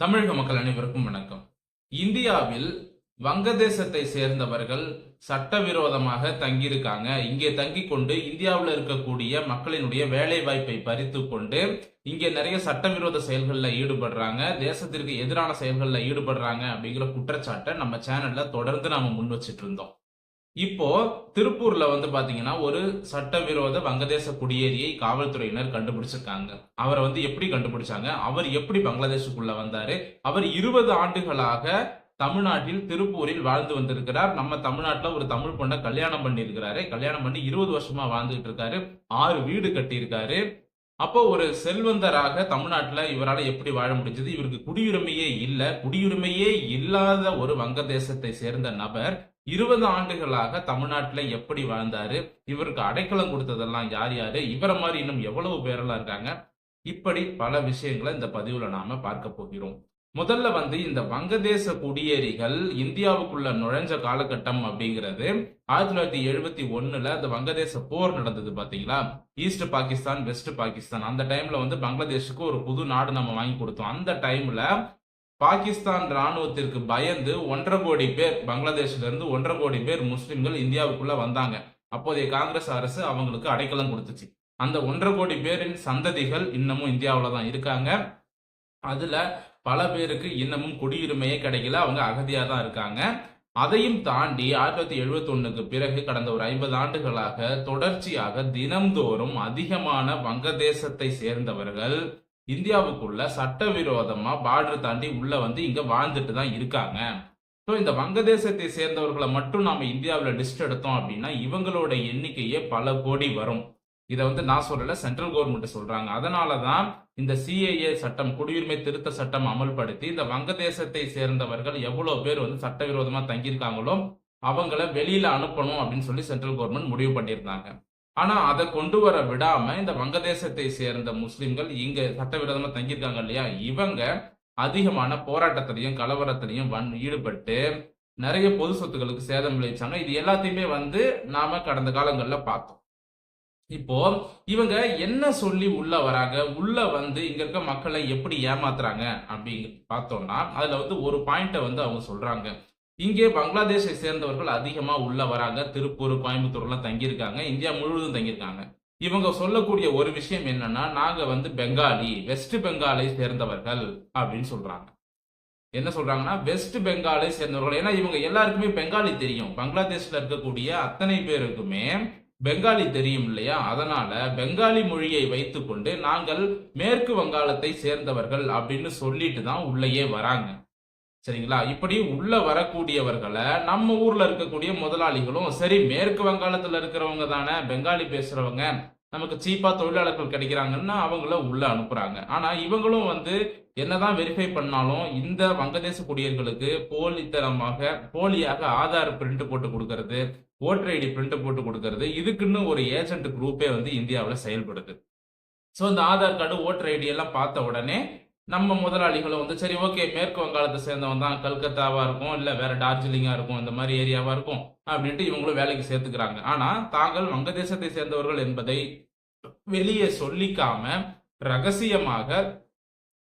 தமிழக மக்கள் அனைவருக்கும் வணக்கம். இந்தியாவில் வங்கதேசத்தை சேர்ந்தவர்கள் சட்டவிரோதமாக தங்கியிருக்காங்க. இங்கே தங்கி கொண்டு இந்தியாவில் இருக்கக்கூடிய மக்களினுடைய வேலை வாய்ப்பை பறித்து கொண்டு இங்கே நிறைய சட்டவிரோத செயல்களில் ஈடுபடுறாங்க. தேசத்திற்கு எதிரான செயல்களில் ஈடுபடுறாங்க அப்படிங்கிற குற்றச்சாட்டை நம்ம சேனல்ல தொடர்ந்து நாம முன் வச்சிட்டு இருந்தோம். இப்போ திருப்பூர்ல வந்து பாத்தீங்கன்னா ஒரு சட்டவிரோத வங்கதேச குடியேறியை காவல்துறையினர் கண்டுபிடிச்சிருக்காங்க. அவரை வந்து எப்படி கண்டுபிடிச்சாங்க? அவர் எப்படி பங்களாதேஷுக்குள்ள வந்தாரு? அவர் இருபது ஆண்டுகளாக தமிழ்நாட்டில் திருப்பூரில் வாழ்ந்து வந்திருக்கிறார். நம்ம தமிழ்நாட்டில் ஒரு தமிழ் பொண்ணை கல்யாணம் பண்ணியிருக்கிறாரு. கல்யாணம் பண்ணி இருபது வருஷமா வாழ்ந்துகிட்டு இருக்காரு. ஆறு வீடு கட்டியிருக்காரு. அப்போ ஒரு செல்வந்தராக தமிழ்நாட்டில் இவரால் எப்படி வாழ முடிஞ்சது? இவருக்கு குடியுரிமையே இல்லை. குடியுரிமையே இல்லாத ஒரு வங்கதேசத்தை சேர்ந்த நபர் இருபது ஆண்டுகளாக தமிழ்நாட்டில் எப்படி வாழ்ந்தாரு? இவருக்கு அடைக்கலம் கொடுத்ததெல்லாம் யார் யாரு? இவரை மாதிரி இன்னும் எவ்வளவு பேரெல்லாம் இருக்காங்க? இப்படி பல விஷயங்களை இந்த பதிவுல நாம பார்க்க போகிறோம். முதல்ல வந்து இந்த வங்கதேச குடியேறிகள் இந்தியாவுக்குள்ள நுழைஞ்ச காலகட்டம் அப்படிங்கிறது ஆயிரத்தி தொள்ளாயிரத்தி எழுபத்தி ஒண்ணுல அந்த வங்கதேச போர் நடந்தது பாத்தீங்களா? ஈஸ்ட் பாகிஸ்தான் வெஸ்ட் பாகிஸ்தான் அந்த டைம்ல வந்து பங்களாதேஷுக்கு ஒரு புது நாடு நம்ம வாங்கி கொடுத்தோம். அந்த டைம்ல பாகிஸ்தான் ராணுவத்திற்கு பயந்து ஒன்றரை கோடி பேர் பங்களாதேஷ்ல இருந்து ஒன்றரை கோடி பேர் முஸ்லிம்கள் இந்தியாவுக்குள்ள வந்தாங்க. அப்போதைய காங்கிரஸ் அரசு அவங்களுக்கு அடைக்கலம் கொடுத்துச்சு. அந்த ஒன்றரை கோடி பேரின் சந்ததிகள் இன்னமும் இந்தியாவில் தான் இருக்காங்க. அதுல பல பேருக்கு இன்னமும் குடியுரிமையே கிடைக்கல. அவங்க அகதியாக தான் இருக்காங்க. அதையும் தாண்டி ஆயிரத்தி தொள்ளாயிரத்தி எழுபத்தி பிறகு கடந்த ஒரு ஐம்பது ஆண்டுகளாக தொடர்ச்சியாக தினம்தோறும் அதிகமான வங்கதேசத்தை சேர்ந்தவர்கள் இந்தியாவுக்குள்ள சட்டவிரோதமா பார்டர் தாண்டி உள்ள வந்து இங்க வாழ்ந்துட்டு தான் இருக்காங்க. ஸோ இந்த வங்கதேசத்தை சேர்ந்தவர்களை மட்டும் நாம இந்தியாவில் லிஸ்ட் எடுத்தோம் அப்படின்னா இவங்களோட எண்ணிக்கையே பல கோடி வரும். இதை வந்து நான் சொல்லல சென்ட்ரல் கவர்மெண்ட் சொல்றாங்க. அதனால தான் இந்த சிஏஏ சட்டம் குடியுரிமை திருத்த சட்டம் அமல்படுத்தி இந்த வங்கதேசத்தை சேர்ந்தவர்கள் எவ்வளவு பேர் வந்து சட்டவிரோதமா தங்கியிருக்காங்களோ அவங்கள வெளியில அனுப்பணும் அப்படின்னு சொல்லி சென்ட்ரல் கவர்மெண்ட் முடிவு பண்ணியிருந்தாங்க. ஆனா அதை கொண்டு வர விடாம இந்த வங்கதேசத்தை சேர்ந்த முஸ்லிம்கள் இங்க சட்டவிரோதமா தங்கியிருக்காங்க இல்லையா? இவங்க அதிகமான போராட்டத்திலையும் கலவரத்திலையும் வன் ஈடுபட்டு நிறைய பொது சொத்துக்களுக்கு சேதம் விளைவிச்சாங்க. இது எல்லாத்தையுமே வந்து நாம கடந்த காலங்கள்ல பார்த்தோம். இப்போ இவங்க என்ன சொல்லி உள்ள வராங்க? உள்ள வந்து இங்க இருக்க மக்களை எப்படி ஏமாத்துறாங்க? அப்படின்னு பார்த்தோம்னா அதுல வந்து ஒரு பாயிண்ட வந்து அவங்க சொல்றாங்க. இங்கே பங்களாதேஷை சேர்ந்தவர்கள் அதிகமா உள்ள வராங்க. திருப்பூர் கோயம்புத்தூர்லாம் தங்கியிருக்காங்க. இந்தியா முழுவதும் தங்கியிருக்காங்க. இவங்க சொல்லக்கூடிய ஒரு விஷயம் என்னன்னா நாங்க வந்து பெங்காலி வெஸ்ட் பெங்காலை சேர்ந்தவர்கள் அப்படின்னு சொல்றாங்க. என்ன சொல்றாங்கன்னா வெஸ்ட் பெங்காலை சேர்ந்தவர்கள். ஏன்னா இவங்க எல்லாருக்குமே பெங்காலி தெரியும். பங்களாதேஷ்ல இருக்கக்கூடிய அத்தனை பேருக்குமே பெங்காலி தெரியும் இல்லையா அதனால பெங்காலி மொழியை வைத்துக்கொண்டு நாங்கள் மேற்கு வங்காளத்தை சேர்ந்தவர்கள் அப்படின்னு சொல்லிட்டு தான் உள்ளேயே வராங்க. சரிங்களா? இப்படி உள்ள வரக்கூடியவர்களை நம்ம ஊர்ல இருக்கக்கூடிய முதலாளிகளும் சரி மேற்கு வங்காளத்துல இருக்கிறவங்க தானே பெங்காலி பேசுறவங்க நமக்கு சீப்பா தொழிலாளர்கள் கிடைக்கிறாங்கன்னா அவங்கள உள்ள அனுப்புறாங்க. ஆனா இவங்களும் வந்து என்னதான் வெரிஃபை பண்ணாலும் இந்த வங்கதேச குடியர்களுக்கு போலித்தனமாக போலியாக ஆதார் பிரிண்ட் போட்டு கொடுக்கறது ஓட்டர் ஐடி பிரிண்ட் போட்டு கொடுக்கறது. இதுக்குன்னு ஒரு ஏஜென்ட் குரூப்பே வந்து இந்தியாவில் செயல்படுது. ஸோ இந்த ஆதார் கார்டு ஓட்டர் ஐடி எல்லாம் பார்த்த உடனே நம்ம முதலாளிகளும் வந்து சரி ஓகே மேற்கு வங்காளத்தை சேர்ந்தவன் தான் கல்கத்தாவா இருக்கும் இல்லை வேற டார்ஜிலிங்கா இருக்கும் இந்த மாதிரி ஏரியாவா இருக்கும் அப்படின்ட்டு இவங்களும் வேலைக்கு சேர்த்துக்கிறாங்க. ஆனா தாங்கள் வங்கதேசத்தை சேர்ந்தவர்கள் என்பதை வெளியே சொல்லிக்காம ரகசியமாக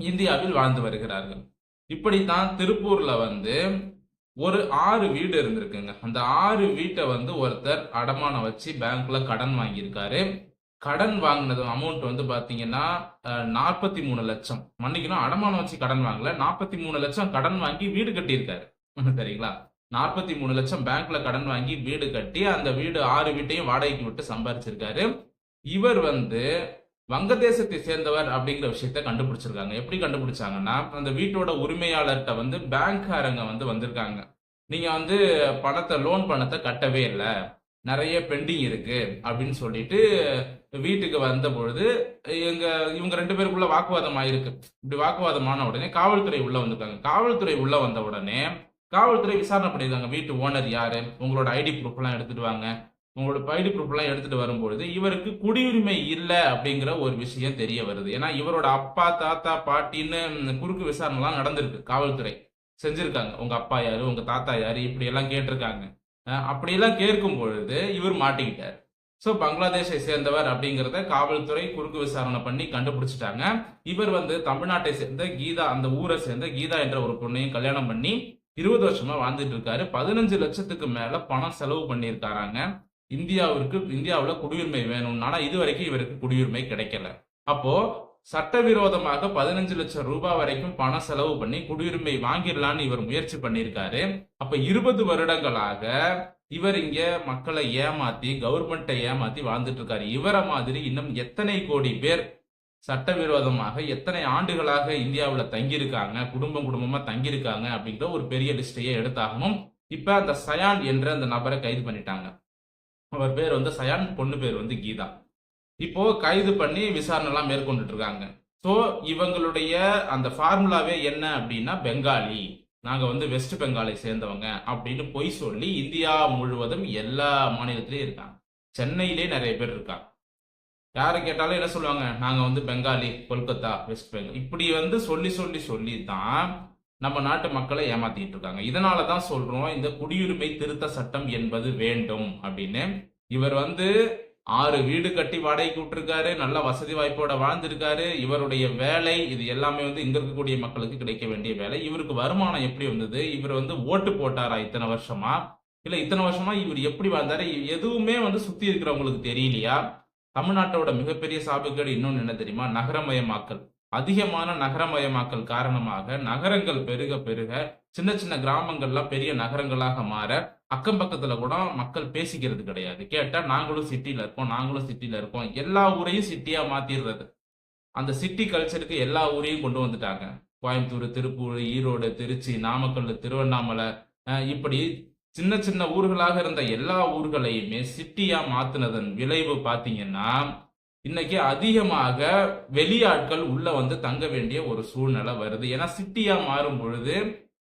இந்தியாவில் வாழ்ந்து வருகிறார்கள். இப்படித்தான் திருப்பூர்ல வந்து ஒரு ஆறு வீடு இருந்திருக்குங்க. அந்த ஆறு வீட்டை வந்து ஒருத்தர் அடமானம் வச்சு பேங்க்ல கடன் வாங்கியிருக்காரு. கடன் வாங்கினது அமௌண்ட் வந்து பாத்தீங்கன்னா நாற்பத்தி மூணு லட்சம். மன்னிக்கணும் அடமானம் வச்சு கடன் வாங்கல. நாற்பத்தி மூணு லட்சம் கடன் வாங்கி வீடு கட்டியிருக்காரு. சரிங்களா? நாற்பத்தி மூணு லட்சம் பேங்க்ல கடன் வாங்கி வீடு கட்டி அந்த வீடு ஆறு வீட்டையும் வாடகைக்கு விட்டு சம்பாரிச்சிருக்காரு. இவர் வந்து வங்கதேசத்தை சேர்ந்தவர் அப்படிங்கிற விஷயத்த கண்டுபிடிச்சிருக்காங்க. எப்படி கண்டுபிடிச்சாங்கன்னா அந்த வீட்டோட உரிமையாளர்கிட்ட வந்து பேங்க்காரங்க வந்து வந்திருக்காங்க. நீங்க வந்து பணத்தை லோன் பணத்தை கட்டவே இல்லை. நிறைய பெண்டிங் இருக்கு அப்படின்னு சொல்லிட்டு வீட்டுக்கு வந்த பொழுது எங்க இவங்க ரெண்டு பேருக்குள்ள வாக்குவாதம் ஆயிருக்கு. இப்படி வாக்குவாதமான உடனே காவல்துறை உள்ள வந்திருக்காங்க காவல்துறை உள்ள வந்த உடனே காவல்துறை விசாரணை பண்ணியிருக்காங்க. வீட்டு ஓனர் யாரு? உங்களோட ஐடி ப்ரூஃப் எல்லாம் எடுத்துட்டு வாங்க. உங்களோட ஐடி ப்ரூஃப்லாம் எடுத்துகிட்டு எடுத்துட்டு வரும்பொழுது இவருக்கு குடியுரிமை இல்லை அப்படிங்கிற ஒரு விஷயம் தெரிய வருது. ஏன்னா இவரோட அப்பா தாத்தா பாட்டின்னு குறுக்கு விசாரணைலாம் நடந்திருக்கு. காவல்துறை செஞ்சிருக்காங்க. உங்க அப்பா யாரு? உங்க தாத்தா யாரு? இப்படி எல்லாம் கேட்டிருக்காங்க. அப்படியெல்லாம் கேட்கும் பொழுது இவர் மாட்டிக்கிட்டார். ஸோ பங்களாதேஷை சேர்ந்தவர் அப்படிங்கிறத காவல்துறை குறுக்கு விசாரணை பண்ணி கண்டுபிடிச்சிட்டாங்க. இவர் வந்து தமிழ்நாட்டை சேர்ந்த கீதா அந்த ஊரை சேர்ந்த கீதா என்ற ஒரு பொண்ணையும் கல்யாணம் பண்ணி இருபது வருஷமா வாழ்ந்துட்டு இருக்காரு. பதினஞ்சு லட்சத்துக்கு மேல பணம் செலவு பண்ணியிருக்காராங்க. இந்தியாவிற்கு இந்தியாவில் குடியுரிமை வேணும்னு. ஆனால் இது வரைக்கும் இவருக்கு குடியுரிமை கிடைக்கல. அப்போ சட்டவிரோதமாக பதினஞ்சு லட்சம் ரூபாய் வரைக்கும் பணம் செலவு பண்ணி குடியுரிமை வாங்கிடலான்னு இவர் முயற்சி பண்ணியிருக்காரு. அப்ப இருபது வருடங்களாக இவர் இங்க மக்களை ஏமாத்தி கவர்மெண்ட்டை ஏமாத்தி வாழ்ந்துட்டு இருக்காரு இவரை மாதிரி இன்னும் எத்தனை கோடி பேர் சட்டவிரோதமாக எத்தனை ஆண்டுகளாக இந்தியாவில் தங்கியிருக்காங்க குடும்பம் குடும்பமா தங்கியிருக்காங்க அப்படிங்கிற ஒரு பெரிய லிஸ்டையே எடுத்தாகணும். இப்ப அந்த சயான் என்ற அந்த நபரை கைது பண்ணிட்டாங்க. அவர் பேர் வந்து சயான் பொண்ணு பேர் வந்து கீதா. இப்போ கைது பண்ணி விசாரணை எல்லாம் மேற்கொண்டுட்டு இருக்காங்க ஸோ இவங்களுடைய அந்த ஃபார்முலாவே என்ன அப்படின்னா பெங்காலி. நாங்கள் வந்து வெஸ்ட் பெங்காலை சேர்ந்தவங்க அப்படின்னு பொய் சொல்லி இந்தியா முழுவதும் எல்லா மாநிலத்திலையும் இருக்காங்க. சென்னையிலே நிறைய பேர் இருக்காங்க. யாரை கேட்டாலும் என்ன சொல்லுவாங்க? நாங்கள் வந்து பெங்காலி கொல்கத்தா வெஸ்ட் பெங்கால் இப்படி வந்து சொல்லி சொல்லி சொல்லி தான் நம்ம நாட்டு மக்களை ஏமாத்திட்டு இருக்காங்க. இதனால தான் சொல்றோம் இந்த குடியுரிமை திருத்த சட்டம் என்பது வேண்டும் அப்படின்னு. இவர் வந்து ஆறு வீடு கட்டி வாடகைக்கு விட்டுருக்காரு நல்ல வசதி வாய்ப்போட வாழ்ந்திருக்காரு. இவருடைய வேலை இது எல்லாமே வந்து இங்க இருக்கக்கூடிய மக்களுக்கு கிடைக்க வேண்டிய வேலை. இவருக்கு வருமானம் எப்படி வந்தது? இவர் வந்து ஓட்டு போட்டாரா இத்தனை வருஷமா? இல்ல இத்தனை வருஷமா இவர் எப்படி வாழ்ந்தாரு? எதுவுமே வந்து சுத்தி இருக்கிறவங்களுக்கு தெரியலையா? தமிழ்நாட்டோட மிகப்பெரிய சாபுக்கேடு இன்னொன்னு என்ன தெரியுமா? நகரமயமாக்கல். அதிகமான நகரமயமாக்கல் காரணமாக நகரங்கள் பெருக பெருக சின்ன சின்ன கிராமங்கள்லாம் பெரிய நகரங்களாக மாற அக்கம் பக்கத்துல கூட மக்கள் பேசிக்கிறது கிடையாது. கேட்டா நாங்களும் சிட்டில இருக்கோம் நாங்களும் சிட்டில இருக்கோம். எல்லா ஊரையும் சிட்டியா மாத்திடுறது அந்த சிட்டி கல்ச்சருக்கு எல்லா ஊரையும் கொண்டு வந்துட்டாங்க. கோயம்புத்தூர் திருப்பூர் ஈரோடு திருச்சி நாமக்கல் திருவண்ணாமலை இப்படி சின்ன சின்ன ஊர்களாக இருந்த எல்லா ஊர்களையுமே சிட்டியா மாத்தினதன் விளைவு பாத்தீங்கன்னா இன்னைக்கு அதிகமாக வெளியாட்கள் உள்ள வந்து தங்க வேண்டிய ஒரு சூழ்நிலை வருது. ஏன்னா சிட்டியா மாறும் பொழுது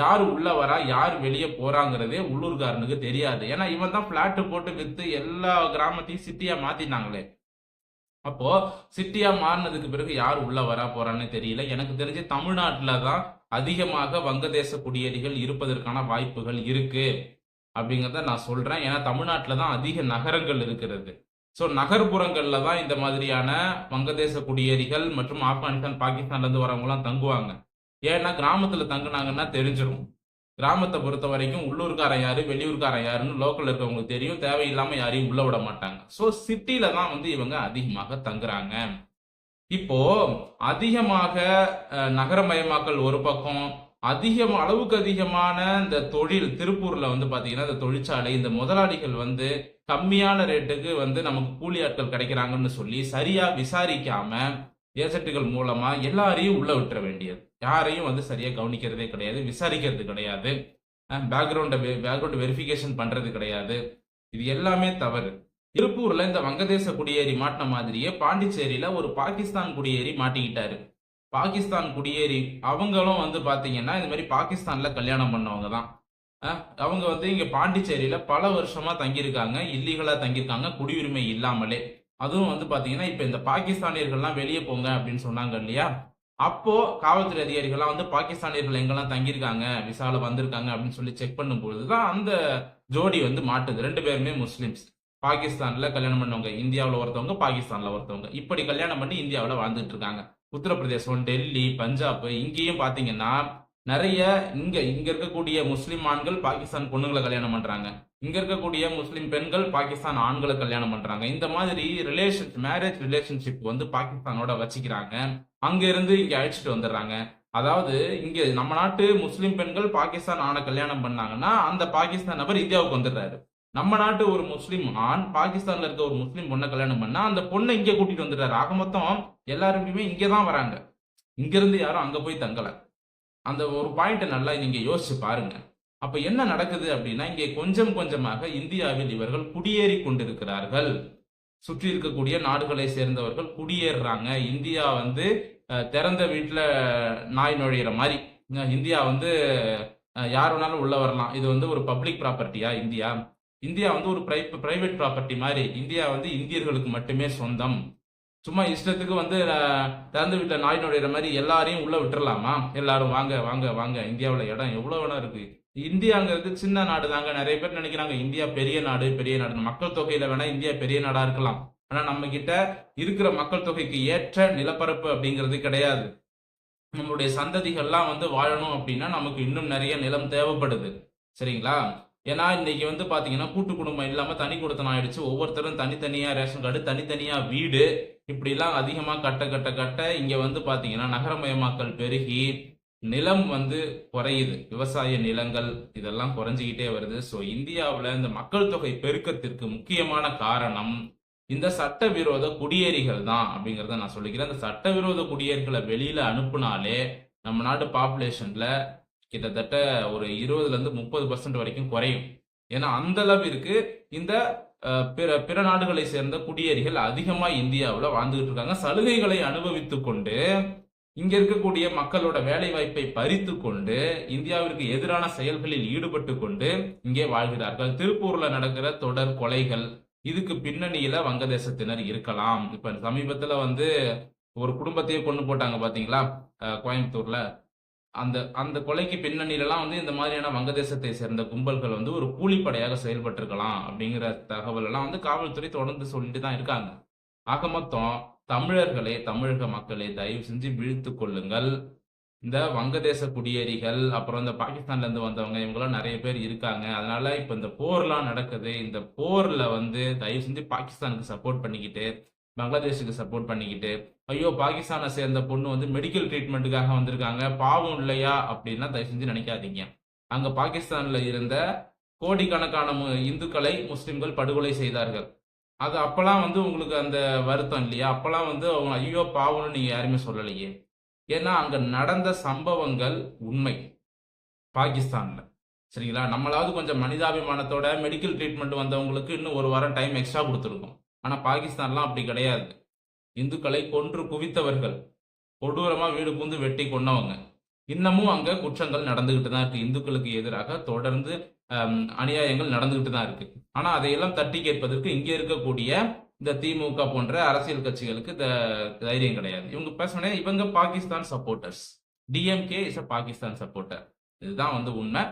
யார் உள்ள வரா யார் வெளியே போறாங்கிறதே உள்ளூர்காரனுக்கு தெரியாது. ஏன்னா இவன் தான் பிளாட்டு போட்டு வித்து எல்லா கிராமத்தையும் சிட்டியா மாத்தினாங்களே அப்போ சிட்டியா மாறினதுக்கு பிறகு யார் உள்ள வரா போறான்னு தெரியல. எனக்கு தெரிஞ்சு தமிழ்நாட்டில தான் அதிகமாக வங்கதேச குடியேறிகள் இருப்பதற்கான வாய்ப்புகள் இருக்கு. அப்படிங்கிறத நான் சொல்றேன். ஏன்னா தமிழ்நாட்டில தான் அதிக நகரங்கள் இருக்கிறது. ஸோ நகர்ப்புறங்களில் தான் இந்த மாதிரியான வங்கதேச குடியேறிகள் மற்றும் ஆப்கானிஸ்தான் பாகிஸ்தான்லேருந்து வரவங்களாம் வரவங்கலாம் தங்குவாங்க. ஏன்னா கிராமத்தில் தங்குனாங்கன்னா தெரிஞ்சிடும் கிராமத்தை பொறுத்த வரைக்கும் உள்ளூர்காரன் யாரு வெளியூர்காரன் யாருன்னு லோக்கல் இருக்கவங்களுக்கு தெரியும். தேவையில்லாமல் யாரையும் உள்ள விட மாட்டாங்க. ஸோ சிட்டியில தான் வந்து இவங்க அதிகமாக தங்குறாங்க. இப்போ அதிகமாக நகரமயமாக்கல் ஒரு பக்கம் அதிகம் அளவுக்கு அதிகமான இந்த தொழில் திருப்பூர்ல வந்து பாத்தீங்கன்னா இந்த தொழிற்சாலை இந்த முதலாளிகள் வந்து கம்மியான ரேட்டுக்கு வந்து நமக்கு கூலி ஆட்கள் கிடைக்கிறாங்கன்னு சொல்லி சரியா விசாரிக்காம ஏஜென்ட்டுகள் மூலமா எல்லாரையும் உள்ள விட்டுற வேண்டியது. யாரையும் வந்து சரியா கவனிக்கிறதே கிடையாது விசாரிக்கிறது கிடையாது. பேக்ரவுண்ட பேக்ரவுண்ட் வெரிஃபிகேஷன் பண்றது கிடையாது. இது எல்லாமே தவறு. திருப்பூர்ல இந்த வங்கதேச குடியேறி மாட்டின மாதிரியே பாண்டிச்சேரியில ஒரு பாகிஸ்தான் குடியேறி மாட்டிக்கிட்டாரு. பாகிஸ்தான் குடியேறி அவங்களும் வந்து பாத்தீங்கன்னா இந்த மாதிரி பாகிஸ்தான்ல கல்யாணம் பண்ணவங்க தான். அவங்க வந்து இங்க பாண்டிச்சேரியில பல வருஷமா தங்கியிருக்காங்க இல்லீகலா தங்கியிருக்காங்க குடியுரிமை இல்லாமலே. அதுவும் வந்து பாத்தீங்கன்னா இப்ப இந்த பாகிஸ்தானியர்கள்லாம் வெளியே போங்க அப்படின்னு சொன்னாங்க இல்லையா? அப்போ காவல்துறை அதிகாரிகள்லாம் வந்து பாகிஸ்தானியர்கள் எங்கெல்லாம் தங்கியிருக்காங்க? விசால வந்திருக்காங்க அப்படின்னு சொல்லி செக் பண்ணும்பொழுது தான் அந்த ஜோடி வந்து மாட்டுது. ரெண்டு பேருமே முஸ்லிம்ஸ். பாகிஸ்தான்ல கல்யாணம் பண்ணவங்க இந்தியாவில் ஒருத்தவங்க பாகிஸ்தான்ல ஒருத்தவங்க. இப்படி கல்யாணம் பண்ணி இந்தியாவில் வாழ்ந்துட்டு இருக்காங்க. உத்தரப்பிரதேசம் டெல்லி பஞ்சாப் இங்கேயும் பாத்தீங்கன்னா நிறைய இங்க இங்க இருக்கக்கூடிய முஸ்லிம் ஆண்கள் பாகிஸ்தான் பொண்ணுங்களை கல்யாணம் பண்றாங்க. இங்க இருக்கக்கூடிய முஸ்லிம் பெண்கள் பாகிஸ்தான் ஆண்களை கல்யாணம் பண்றாங்க. இந்த மாதிரி ரிலேஷன் மேரேஜ் ரிலேஷன்ஷிப் வந்து பாகிஸ்தானோட வச்சுக்கிறாங்க. அங்க இருந்து இங்க அழைச்சிட்டு வந்துடுறாங்க. அதாவது இங்க நம்ம நாட்டு முஸ்லிம் பெண்கள் பாகிஸ்தான் ஆணை கல்யாணம் பண்ணாங்கன்னா அந்த பாகிஸ்தான் நபர் இந்தியாவுக்கு வந்துடுறாரு. நம்ம நாட்டு ஒரு முஸ்லீம் ஆண் பாகிஸ்தான்ல இருக்க ஒரு முஸ்லீம் பொண்ணை கல்யாணம் பண்ணா அந்த பொண்ணை இங்க கூட்டிட்டு வந்துடுறாரு. ஆக மொத்தம் எல்லாருமே இங்கே தான் வராங்க. இங்க இருந்து யாரும் அங்க போய் தங்கலை. அந்த ஒரு பாயிண்ட்டை நல்லா நீங்கள் யோசிச்சு பாருங்க. அப்போ என்ன நடக்குது அப்படின்னா இங்கே கொஞ்சம் கொஞ்சமாக இந்தியாவில் இவர்கள் குடியேறி கொண்டிருக்கிறார்கள். சுற்றி இருக்கக்கூடிய நாடுகளை சேர்ந்தவர்கள் குடியேறுறாங்க. இந்தியா வந்து திறந்த வீட்டில் நாய் நுழையிற மாதிரி. இந்தியா வந்து யார் வேணாலும் உள்ள வரலாம். இது வந்து ஒரு பப்ளிக் ப்ராப்பர்ட்டியா இந்தியா? இந்தியா வந்து ஒரு பிரைவேட் ப்ராப்பர்ட்டி மாதிரி. இந்தியா வந்து இந்தியர்களுக்கு மட்டுமே சொந்தம். சும்மா இஷ்டத்துக்கு வந்து திறந்து விட்ட வீட்டில் நாய் நுழையிற மாதிரி எல்லாரையும் உள்ள விட்டுறலாமா? எல்லாரும் வாங்க வாங்க வாங்க. இந்தியாவில் இடம் எவ்வளோ இடம் இருக்கு. இந்தியாங்கிறது சின்ன நாடு தாங்க. நிறைய பேர் நினைக்கிறாங்க இந்தியா பெரிய நாடு பெரிய நாடு மக்கள் தொகையில வேணா இந்தியா பெரிய நாடா இருக்கலாம். ஆனா நம்ம கிட்ட இருக்கிற மக்கள் தொகைக்கு ஏற்ற நிலப்பரப்பு அப்படிங்கிறது கிடையாது. நம்மளுடைய சந்ததிகள்லாம் வந்து வாழணும் அப்படின்னா நமக்கு இன்னும் நிறைய நிலம் தேவைப்படுது. சரிங்களா? ஏன்னா இன்னைக்கு வந்து பாத்தீங்கன்னா கூட்டு குடும்பம் இல்லாம தனி குடுத்தனம் ஆயிடுச்சு ஒவ்வொருத்தரும் தனித்தனியா ரேஷன் கார்டு தனித்தனியா வீடு இப்படிலாம் அதிகமாக கட்ட கட்ட கட்ட இங்கே வந்து பார்த்தீங்கன்னா நகரமயமாக்கல் பெருகி நிலம் வந்து குறையுது. விவசாய நிலங்கள் இதெல்லாம் குறைஞ்சிக்கிட்டே வருது. ஸோ இந்தியாவில் இந்த மக்கள் தொகை பெருக்கத்திற்கு முக்கியமான காரணம் இந்த சட்டவிரோத குடியேறிகள் தான் அப்படிங்கிறத நான் சொல்லிக்கிறேன். இந்த சட்டவிரோத குடியேறிகளை வெளியில அனுப்புனாலே நம்ம நாட்டு பாப்புலேஷன்ல கிட்டத்தட்ட ஒரு இருபதுலேருந்து முப்பது பர்சன்ட் வரைக்கும் குறையும். ஏன்னா அந்த அளவிற்கு இந்த பிற பிற நாடுகளை சேர்ந்த குடியேறிகள் அதிகமாக இந்தியாவில் வாழ்ந்துகிட்டு இருக்காங்க. சலுகைகளை அனுபவித்து கொண்டு இங்க இருக்கக்கூடிய மக்களோட வேலை வாய்ப்பை பறித்து கொண்டு இந்தியாவிற்கு எதிரான செயல்களில் ஈடுபட்டு கொண்டு இங்கே வாழ்கிறார்கள். திருப்பூர்ல நடக்கிற தொடர் கொலைகள் இதுக்கு பின்னணியில வங்கதேசத்தினர் இருக்கலாம். இப்ப சமீபத்துல வந்து ஒரு குடும்பத்தையே கொண்டு போட்டாங்க பாத்தீங்களா? கோயம்புத்தூர்ல. அந்த அந்த கொலைக்கு பின்னணியிலலாம் வந்து இந்த மாதிரியான வங்கதேசத்தை சேர்ந்த கும்பல்கள் வந்து ஒரு கூலிப்படையாக செயல்பட்டிருக்கலாம் அப்படிங்கிற தகவல் எல்லாம் வந்து காவல்துறை தொடர்ந்து சொல்லிட்டு தான் இருக்காங்க. ஆக மொத்தம் தமிழர்களே தமிழக மக்களே தயவு செஞ்சு விழித்து கொள்ளுங்கள். இந்த வங்கதேச குடியேறிகள் அப்புறம் இந்த பாகிஸ்தான்ல இருந்து வந்தவங்க இவங்கெல்லாம் நிறைய பேர் இருக்காங்க. அதனால இப்ப இந்த போர்லாம் நடக்குது. இந்த போர்ல வந்து தயவு செஞ்சு பாகிஸ்தானுக்கு சப்போர்ட் பண்ணிக்கிட்டு பங்களாதேஷுக்கு சப்போர்ட் பண்ணிக்கிட்டு ஐயோ பாகிஸ்தானை சேர்ந்த பொண்ணு வந்து மெடிக்கல் ட்ரீட்மெண்ட்டுக்காக வந்திருக்காங்க பாவம் இல்லையா? அப்படின்னா தயவு செஞ்சு நினைக்காதீங்க. அங்கே பாகிஸ்தானில் இருந்த கோடிக்கணக்கான இந்துக்களை முஸ்லிம்கள் படுகொலை செய்தார்கள். அது அப்போல்லாம் வந்து உங்களுக்கு அந்த வருத்தம் இல்லையா? அப்போல்லாம் வந்து அவங்க ஐயோ பாவம்னு நீங்கள் யாருமே சொல்லலையே. ஏன்னா அங்கே நடந்த சம்பவங்கள் உண்மை. பாகிஸ்தானில். சரிங்களா? நம்மளாவது கொஞ்சம் மனிதாபிமானத்தோட மெடிக்கல் ட்ரீட்மெண்ட் வந்தவங்களுக்கு இன்னும் ஒரு வாரம் டைம் எக்ஸ்ட்ரா கொடுத்துருக்கோம். ஆனா பாகிஸ்தான்லாம் அப்படி கிடையாது. இந்துக்களை கொன்று குவித்தவர்கள். கொடூரமா வீடு பூந்து வெட்டி கொண்டவங்க இன்னமும் அங்க குற்றங்கள் நடந்துகிட்டு தான் இருக்கு. இந்துக்களுக்கு எதிராக தொடர்ந்து அநியாயங்கள் நடந்துகிட்டு தான் இருக்கு. ஆனா அதையெல்லாம் தட்டி கேட்பதற்கு இங்க இருக்கக்கூடிய இந்த திமுக போன்ற அரசியல் கட்சிகளுக்கு த- தைரியம் கிடையாது. இவங்க பேசுனே இவங்க Pakistan supporters. DMK is a Pakistan supporter இதுதான் வந்து உண்மை.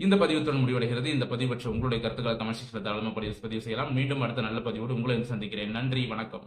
இந்த பதிவுத்துடன் முடிவடைகிறது. இந்த பதிவு பற்றி உங்களுடைய கருத்துக்களை கமெண்ட் செக்ஷனில் தாழ்மை பதிவு பதிவு செய்யலாம். மீண்டும் அடுத்த நல்ல பதிவோடு உங்களை சந்திக்கிறேன். நன்றி. வணக்கம்.